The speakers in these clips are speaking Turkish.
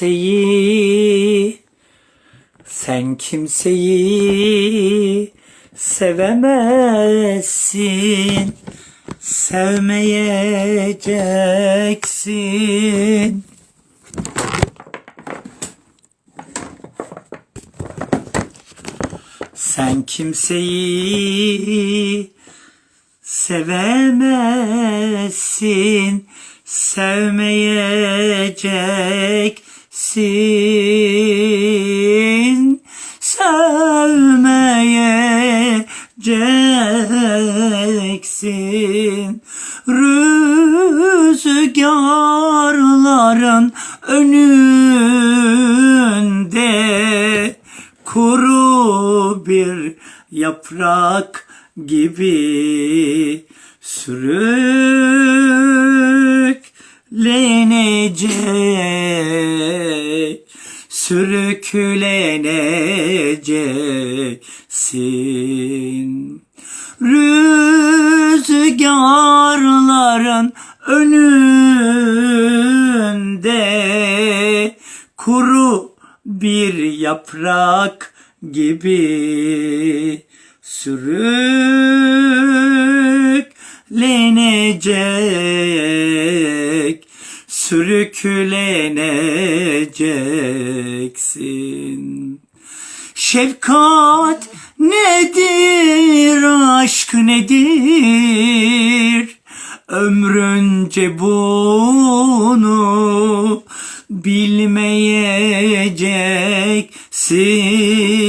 birlikteyi Sen kimseyi sevemezsin Sevmeyeceksin. Sen kimseyi sevemezsin, sevmeyeceksin, sevmeyeceksin. Rüzgarların önünde kuru bir yaprak gibi sürüklenecek sürükleneceksin rüzgarların önünde kuru bir yaprak gibi sürüklenecek sürükleneceksin Şefkat nedir, aşk nedir? Ömrünce bunu bilmeyeceksin,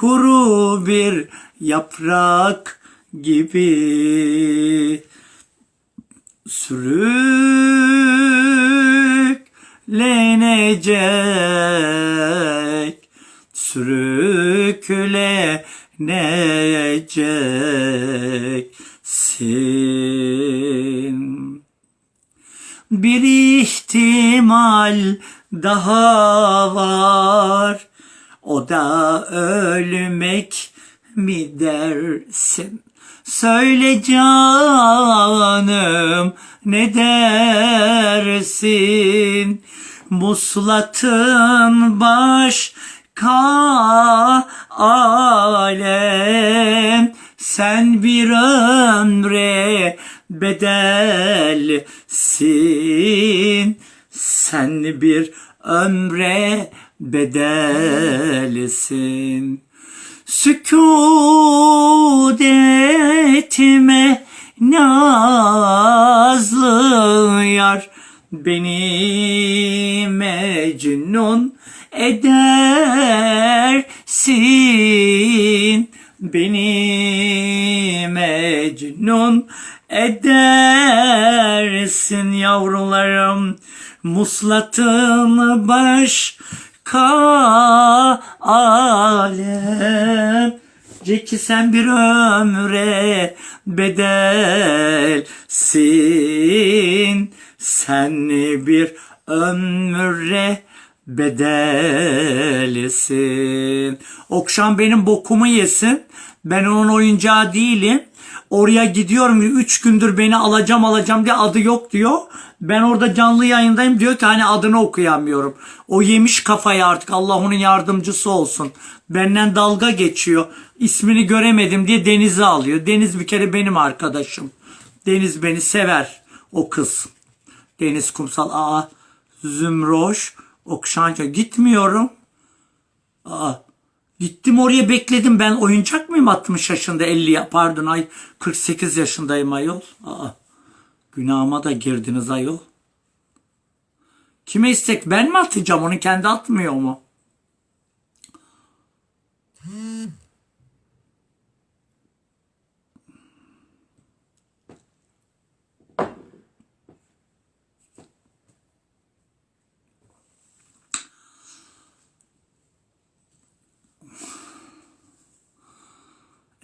kuru bir yaprak gibi sürüklenecek sürükleneceksin. Bir ihtimal daha var. O da ölmek mi dersin? Söyle canım ne dersin? Muslatın başka alem sen bir ömre bedelsin sen bir ömre bedelsin Sükut etme nazlı yar. Beni mecnun edersin. Beni mecnun edersin yavrularım Muslatın başka alem. Ceki sen bir ömre bedelsin. Sen bir ömre bedelsin. Okşan benim bokumu yesin. Ben onun oyuncağı değilim Oraya gidiyorum üç gündür beni alacağım alacağım diye adı yok diyor. Ben orada canlı yayındayım diyor ki hani adını okuyamıyorum. O yemiş kafayı artık Allah onun yardımcısı olsun. Benden dalga geçiyor. İsmini göremedim diye Deniz'i alıyor. Deniz bir kere benim arkadaşım. Deniz beni sever o kız. Deniz Kumsal aa Zümroş Okşanca gitmiyorum. Aa Gittim oraya bekledim ben oyuncak mıyım 60 yaşında 50 ya- pardon ay 48 yaşındayım ayol. Aa, günahıma da girdiniz ayol. Kime istek ben mi atacağım onu kendi atmıyor mu?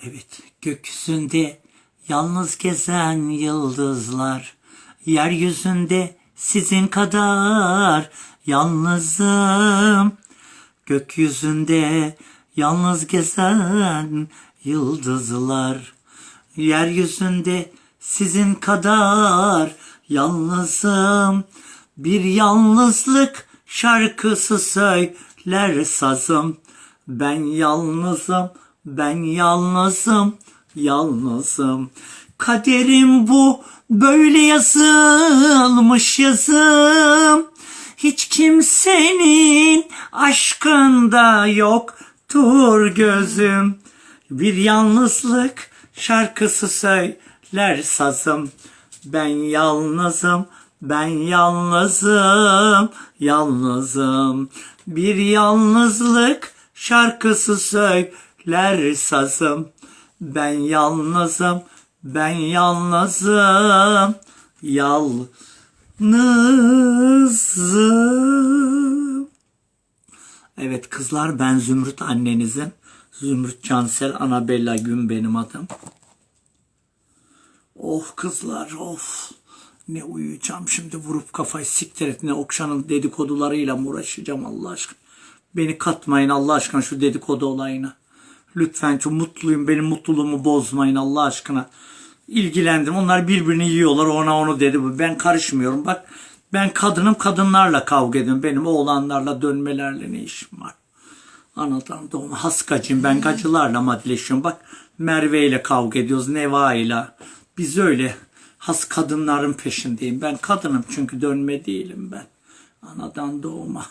Evet, gökyüzünde yalnız gezen yıldızlar, yeryüzünde sizin kadar yalnızım. Gökyüzünde yalnız gezen yıldızlar. Yeryüzünde sizin kadar yalnızım. Bir yalnızlık şarkısı söyler sazım. Ben yalnızım, ben yalnızım, yalnızım. Kaderim bu, böyle yazılmış yazım. Hiç kimsenin aşkında yoktur gözüm. Bir yalnızlık şarkısı söyler sazım. Ben yalnızım, ben yalnızım, yalnızım. Bir yalnızlık şarkısı söyler sazım. Ben yalnızım, ben yalnızım, yalnızım. Evet kızlar ben Zümrüt annenizim. Zümrüt Cansel Anabella Gün benim adım. Oh kızlar of. Ne uyuyacağım şimdi vurup kafayı siktir et. Ne Okşan'ın dedikodularıyla uğraşacağım Allah aşkına. Beni katmayın Allah aşkına şu dedikodu olayına. Lütfen çok mutluyum. Benim mutluluğumu bozmayın Allah aşkına. İlgilendim. Onlar birbirini yiyorlar. Ona onu dedi. Ben karışmıyorum. Bak ben kadınım kadınlarla kavga ediyorum. Benim oğlanlarla dönmelerle ne işim var? Anadan doğma haskacıyım ben gacılarla madleşiyorum. Bak Merve ile kavga ediyoruz Neva ile. Biz öyle has kadınların peşindeyim. Ben kadınım çünkü dönme değilim ben. Anadan doğma.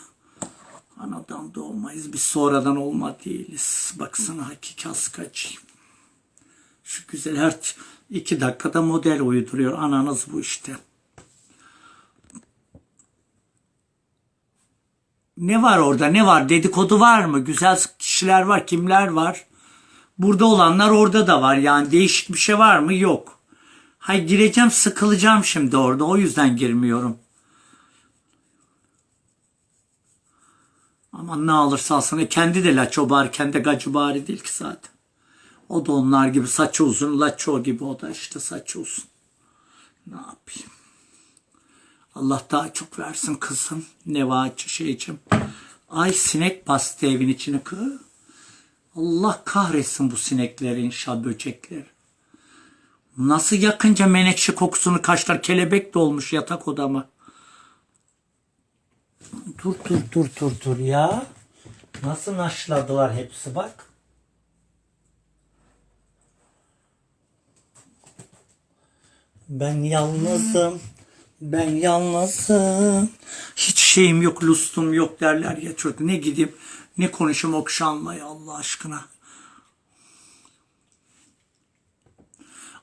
Anadan doğmayız. Biz sonradan olma değiliz. Baksana hakiki haskacıyım. Şu güzel her iki dakikada model uyduruyor. Ananız bu işte. Ne var orada? Ne var? Dedikodu var mı? Güzel kişiler var. Kimler var? Burada olanlar orada da var. Yani değişik bir şey var mı? Yok. Hay gireceğim sıkılacağım şimdi orada. O yüzden girmiyorum. Aman ne alırsa alsın. E kendi de laço bari. Kendi gacı bari değil ki zaten. O da onlar gibi saçı uzun. Laço gibi o da işte saçı uzun. Ne yapayım? Allah daha çok versin kızım. Nevaçı şeycim. Ay sinek bastı evin içine kız. Allah kahretsin bu sinekleri inşallah böcekleri. Nasıl yakınca menekşe kokusunu kaçlar kelebek dolmuş yatak odama. Dur dur dur dur dur ya. Nasıl naşladılar hepsi bak. Ben yalnızım. Ben yalnızım. Hiç şeyim yok, lustum yok derler ya çocuk. Ne gideyim, ne konuşayım Okşan'la ya Allah aşkına.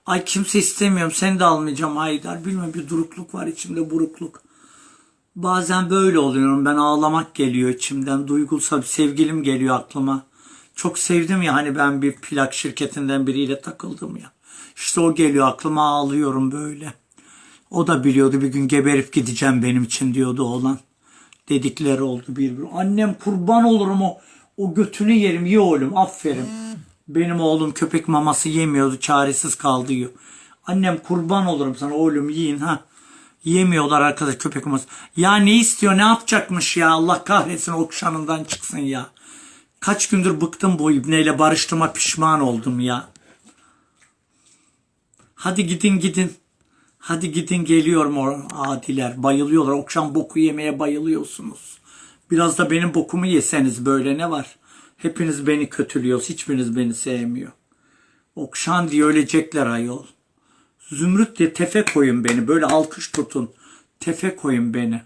Ay kimse istemiyorum. Seni de almayacağım Haydar. Bilmiyorum bir durukluk var içimde burukluk. Bazen böyle oluyorum. Ben ağlamak geliyor içimden. Duygusal bir sevgilim geliyor aklıma. Çok sevdim ya hani ben bir plak şirketinden biriyle takıldım ya. İşte o geliyor aklıma ağlıyorum böyle. O da biliyordu bir gün geberip gideceğim benim için diyordu oğlan. Dedikleri oldu bir bir. Annem kurban olurum o. O götünü yerim ye oğlum aferin. Benim oğlum köpek maması yemiyordu çaresiz kaldı yiyor. Annem kurban olurum sana oğlum yiyin ha. Yemiyorlar arkadaş köpek maması. Ya ne istiyor ne yapacakmış ya Allah kahretsin okşanından çıksın ya. Kaç gündür bıktım bu ibneyle barıştığıma pişman oldum ya. Hadi gidin gidin. Hadi gidin geliyorum o adiler. Bayılıyorlar. Okşam boku yemeye bayılıyorsunuz. Biraz da benim bokumu yeseniz böyle ne var? Hepiniz beni kötülüyorsunuz. Hiçbiriniz beni sevmiyor. Okşan diye ölecekler ayol. Zümrüt diye tefe koyun beni. Böyle alkış tutun. Tefe koyun beni.